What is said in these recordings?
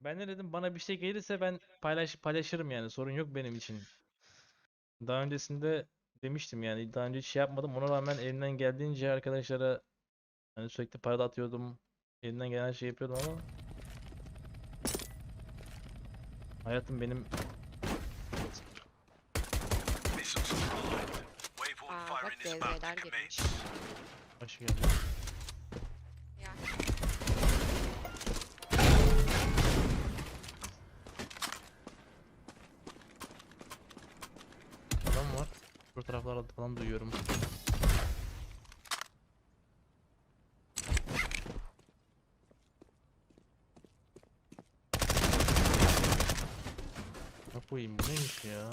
Ben de dedim bana bir şey gelirse ben paylaş paylaşırım yani sorun yok benim için. Daha öncesinde demiştim yani daha önce hiç şey yapmadım ona rağmen elimden geldiğince arkadaşlara hani sürekli para da atıyordum. Elimden gelen şey yapıyordum ama hayatım benim Aa bak DZ'ler girmiş. başı geldi. Ya. Adam var. Şu taraflarda falan duyuyorum. Ne koyayım bu neymiş ya?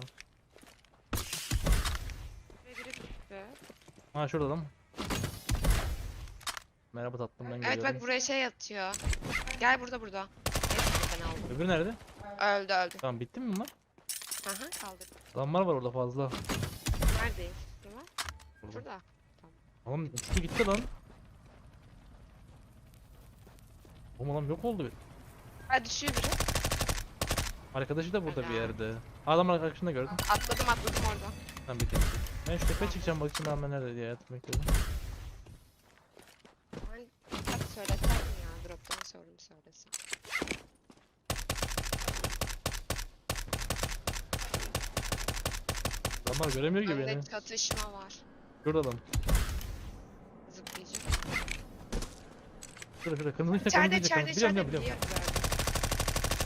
Biri gitti. Ha şurada adam. Merhaba tatlım ben Evet geliyorum. bak buraya şey atıyor. Gel burada burada. Neyse ben aldım. Öbürü nerede? Öldü öldü. Tamam bitti mi bunlar? Aha kaldır. Adamlar var orada fazla. Neredeyim? Değil mi? Burada. Burada. Oğlum ikisi gitti lan. Oğlum adam yok oldu. Ha düşüyor biri. Arkadaşı da burada bir Helal. yerde. Adam arkadaşını da gördüm. Atladım atladım orada. Tamam bitti bitti. Ben şu tepeye çıkacağım bakayım ben nerede diye hayatım bekliyorum. Ben hadi söylesem ya? Drop'tan sordum söylesem. Adamlar göremiyor ki beni. Önde çatışma var. Şurada adam. Zıplayacağım. Şurada şurada. Kırmızı işte İçeride içeride Biliyorum içeride. biliyorum. biliyorum.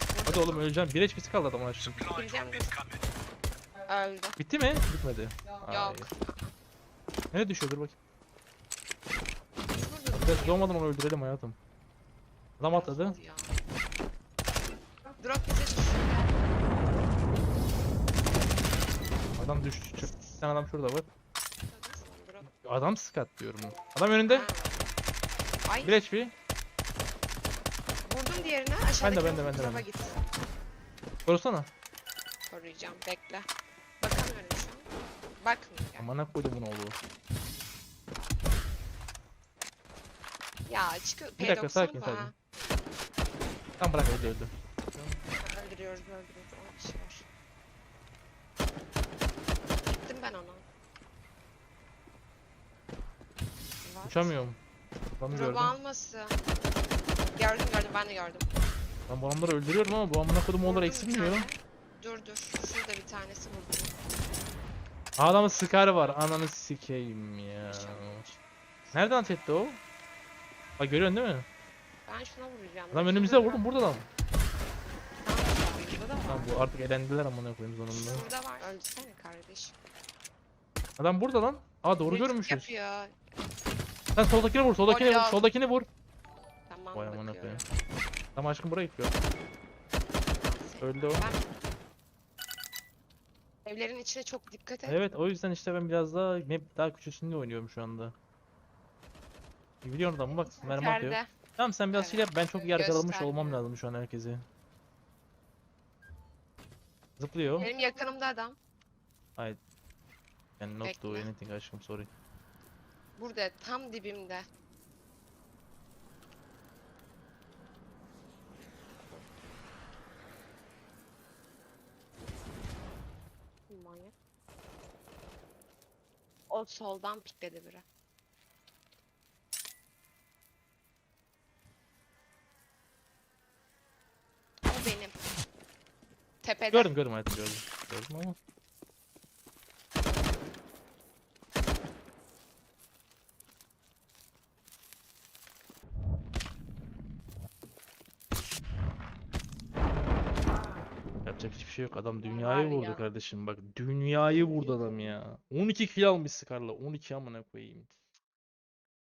Biliyorum, Hadi oğlum öleceğim. Bir HP'si kaldı adamın aşkım. Öldü. Bitti mi? Bitmedi. Yok. Nereye düşüyor dur bakayım. Biraz doğmadan onu öldürelim hayatım. Adam atladı. Drop bize düşüyor. Adam düştü. Bir tane adam şurada var. Adam skat diyorum. Adam önünde. Ay Bir HP. vurdum diğerine aşağıdaki ben de, ben de, ben de. git. Korusana. Koruyacağım bekle. Bakamıyorum şu an. Bakmıyor. ya. Amına koydum bunu oğlu. Ya çıkıyor. Bir dakika, P90 sakin, sakin. Tamam bırak öldü öldü. Öldürüyoruz öldürüyoruz. O kişi var. Gittim ben ona. What? Uçamıyorum. Gördüm. Drop'u alması. Gördüm gördüm ben de gördüm. Ben bu adamları öldürüyorum ama bu amına koydum oğulları Vurdum bir eksilmiyor. tane. Dur dur. Şurada bir tanesi vurdu. Adamın skarı var. Ananı sikeyim ya. Nereden ateş etti o? Bak görüyorsun değil mi? Ben şuna vuracağım. Adam önümüzde vurdum burada da. Tamam, Burada da var. Bu artık elendiler amına koyayım sonunda. Burada var. Öldürsene kardeşim. Adam burada lan. Aa doğru Kritik görmüşüz. Yapıyor. Sen soldakini vur, soldakini vur, soldakini vur. Tamam Vay koyayım. Tamam aşkım buraya gidiyor. Öldü o. Evlerin içine çok dikkat et. Evet o yüzden işte ben biraz daha map daha küçülsün diye oynuyorum şu anda. Biliyorsun adamı bak mermi atıyor. İçeride. Tamam sen biraz şey yap ben çok yargılamış olmam Göstermiyor. lazım şu an herkesi. Zıplıyor. Benim yakınımda adam. Yani not do Bekle. anything aşkım sorry. Burada tam dibimde. Manyak. O soldan pikledi biri. O benim. Tepede. Gördüm gördüm hayatım gördüm. Gördüm ama. Yapacak hiçbir şey yok. Adam dünyayı Var vurdu ya. kardeşim. Bak dünyayı vurdu adam ya. 12 kill almış Scar'la. 12 amına koyayım.